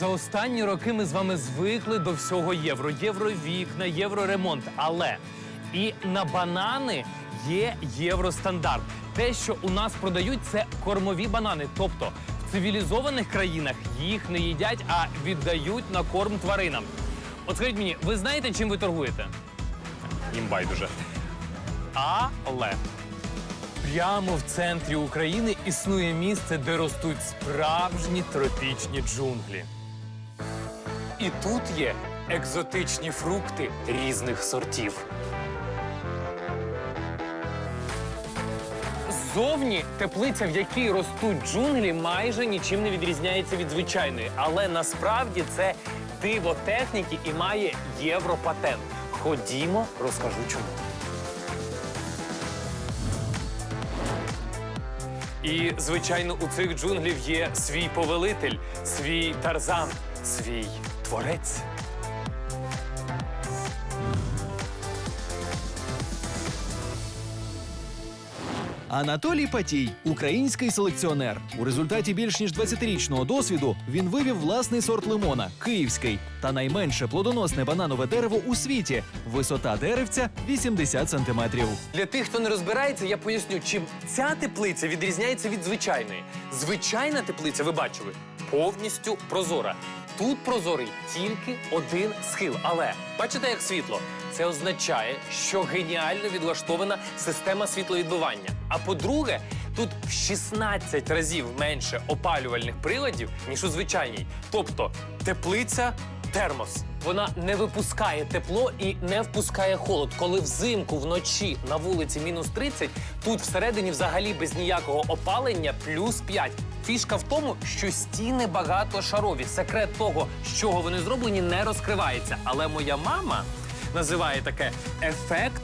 За останні роки ми з вами звикли до всього євро. Євровікна, євроремонт. Але і на банани є євростандарт. Те, що у нас продають, це кормові банани. Тобто в цивілізованих країнах їх не їдять, а віддають на корм тваринам. От скажіть мені, ви знаєте, чим ви торгуєте? Їм байдуже. Але Прямо в центрі України існує місце, де ростуть справжні тропічні джунглі. І тут є екзотичні фрукти різних сортів. Ззовні теплиця, в якій ростуть джунглі, майже нічим не відрізняється від звичайної. Але насправді це диво техніки і має європатент. Ходімо, розкажу чому. І, звичайно, у цих джунглів є свій повелитель, свій тарзан, свій творець. Анатолій Патій український селекціонер. У результаті більш ніж 20-річного досвіду він вивів власний сорт лимона київський та найменше плодоносне бананове дерево у світі. Висота деревця 80 сантиметрів. Для тих, хто не розбирається, я поясню, чим ця теплиця відрізняється від звичайної. Звичайна теплиця, ви бачили, повністю прозора. Тут прозорий тільки один схил. Але бачите, як світло? Це означає, що геніально відлаштована система світловідбивання. А по-друге, тут в 16 разів менше опалювальних приладів, ніж у звичайній. Тобто теплиця термос. Вона не випускає тепло і не впускає холод. Коли взимку вночі на вулиці мінус 30, тут всередині взагалі без ніякого опалення плюс 5. Фішка в тому, що стіни багатошарові. Секрет того, з чого вони зроблені, не розкривається. Але моя мама називає таке ефект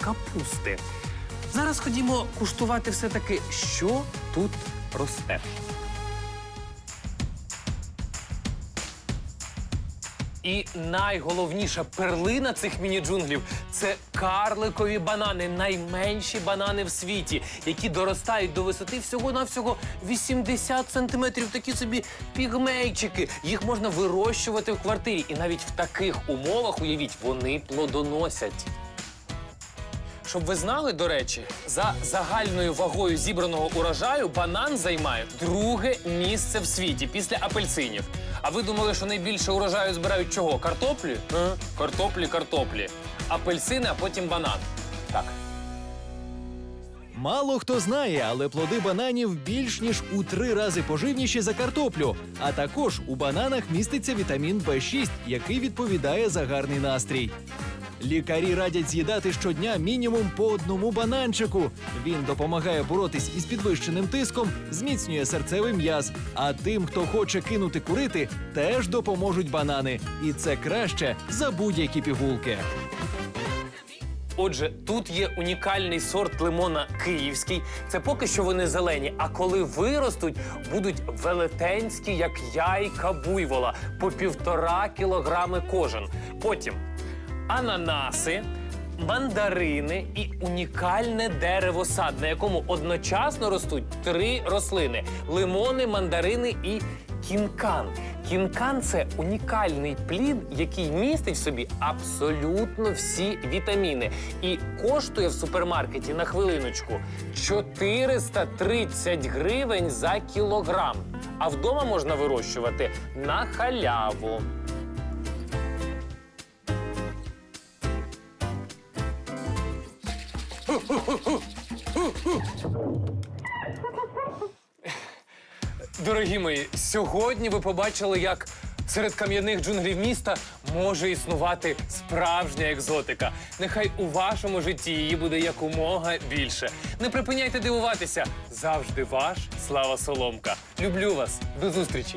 капусти. Зараз ходімо куштувати все-таки, що тут росте. І найголовніша перлина цих міні-джунглів це карликові банани, найменші банани в світі, які доростають до висоти всього-навсього 80 сантиметрів. Такі собі пігмейчики. Їх можна вирощувати в квартирі. І навіть в таких умовах, уявіть, вони плодоносять. Щоб ви знали, до речі, за загальною вагою зібраного урожаю банан займає друге місце в світі після апельсинів. А ви думали, що найбільше урожаю збирають чого? Картоплі? Е? Картоплі, картоплі. Апельсини, а потім банан. Так. Мало хто знає, але плоди бананів більш ніж у три рази поживніші за картоплю. А також у бананах міститься вітамін В6, який відповідає за гарний настрій. Лікарі радять з'їдати щодня мінімум по одному бананчику. Він допомагає боротись із підвищеним тиском, зміцнює серцевий м'яз. А тим, хто хоче кинути курити, теж допоможуть банани. І це краще за будь-які пігулки. Отже, тут є унікальний сорт лимона київський. Це поки що вони зелені. А коли виростуть, будуть велетенські, як яйка буйвола, по півтора кілограми кожен. Потім ананаси. Мандарини і унікальне дерево сад, на якому одночасно ростуть три рослини: лимони, мандарини і кінкан. Кінкан це унікальний плід, який містить в собі абсолютно всі вітаміни. І коштує в супермаркеті на хвилиночку 430 гривень за кілограм. А вдома можна вирощувати на халяву. Дорогі мої, сьогодні ви побачили, як серед кам'яних джунглів міста може існувати справжня екзотика. Нехай у вашому житті її буде якомога більше. Не припиняйте дивуватися. Завжди ваш Слава Соломка. Люблю вас. До зустрічі.